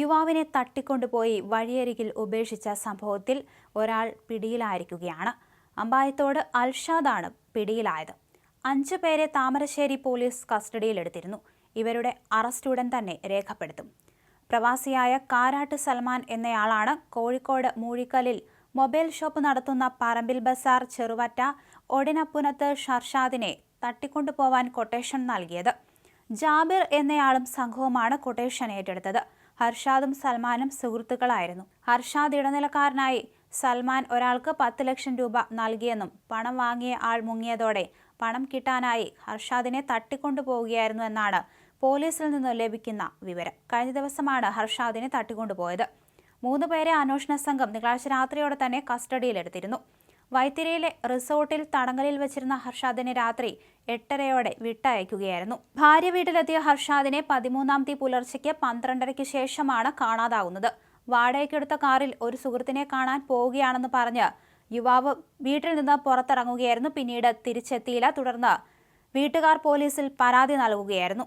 യുവാവിനെ തട്ടിക്കൊണ്ടുപോയി വഴിയരികിൽ ഉപേക്ഷിച്ച സംഭവത്തിൽ ഒരാൾ പിടിയിലായിരിക്കുകയാണ്. അമ്പായത്തോട് അൽഷാദാണ് പിടിയിലായത്. അഞ്ചു പേരെ താമരശ്ശേരി പോലീസ് കസ്റ്റഡിയിലെടുത്തിരുന്നു. ഇവരുടെ അറസ്റ്റ് ഉടൻ തന്നെ രേഖപ്പെടുത്തും. പ്രവാസിയായ കാരാട്ട് സൽമാൻ എന്നയാളാണ് കോഴിക്കോട് മൂഴിക്കലിൽ മൊബൈൽ ഷോപ്പ് നടത്തുന്ന പറമ്പിൽ ബസാർ ചെറുവറ്റ ഒടിനപ്പുനത്ത് ഷർഷാദിനെ തട്ടിക്കൊണ്ടുപോവാൻ കൊട്ടേഷൻ നൽകിയത്. ജാബിർ എന്നയാളും സംഘവുമാണ് കൊട്ടേഷൻ ഏറ്റെടുത്തത്. ഹർഷാദും സൽമാനും സുഹൃത്തുക്കളായിരുന്നു. ഹർഷാദ് ഇടനിലക്കാരനായി സൽമാൻ ഒരാൾക്ക് പത്ത് ലക്ഷം രൂപ നൽകിയെന്നും പണം വാങ്ങിയ ആൾ മുങ്ങിയതോടെ പണം കിട്ടാനായി ഹർഷാദിനെ തട്ടിക്കൊണ്ടുപോവുകയായിരുന്നു എന്നാണ് പോലീസിൽ നിന്ന് ലഭിക്കുന്ന വിവരം. കഴിഞ്ഞ ദിവസമാണ് ഹർഷാദിനെ തട്ടിക്കൊണ്ടുപോയത്. മൂന്ന് പേരെ അന്വേഷണ സംഘം തിങ്കളാഴ്ച രാത്രിയോടെ തന്നെ കസ്റ്റഡിയിലെടുത്തിരുന്നു. വൈത്തിരിയിലെ റിസോർട്ടിൽ തടങ്കലിൽ വെച്ചിരുന്ന ഹർഷാദിനെ രാത്രി എട്ടരയോടെ വിട്ടയക്കുകയായിരുന്നു. ഭാര്യ വീട്ടിലെത്തിയ ഹർഷാദിനെ പതിമൂന്നാം തീയതി പുലർച്ചയ്ക്ക് പന്ത്രണ്ടരയ്ക്ക് ശേഷമാണ് കാണാതാവുന്നത്. വാടകയ്ക്കെടുത്ത കാറിൽ ഒരു സുഹൃത്തിനെ കാണാൻ പോവുകയാണെന്ന് പറഞ്ഞ് യുവാവ് വീട്ടിൽ നിന്ന് പുറത്തിറങ്ങുകയായിരുന്നു. പിന്നീട് തിരിച്ചെത്തിയില്ല. തുടർന്ന് വീട്ടുകാർ പോലീസിൽ പരാതി നൽകുകയായിരുന്നു.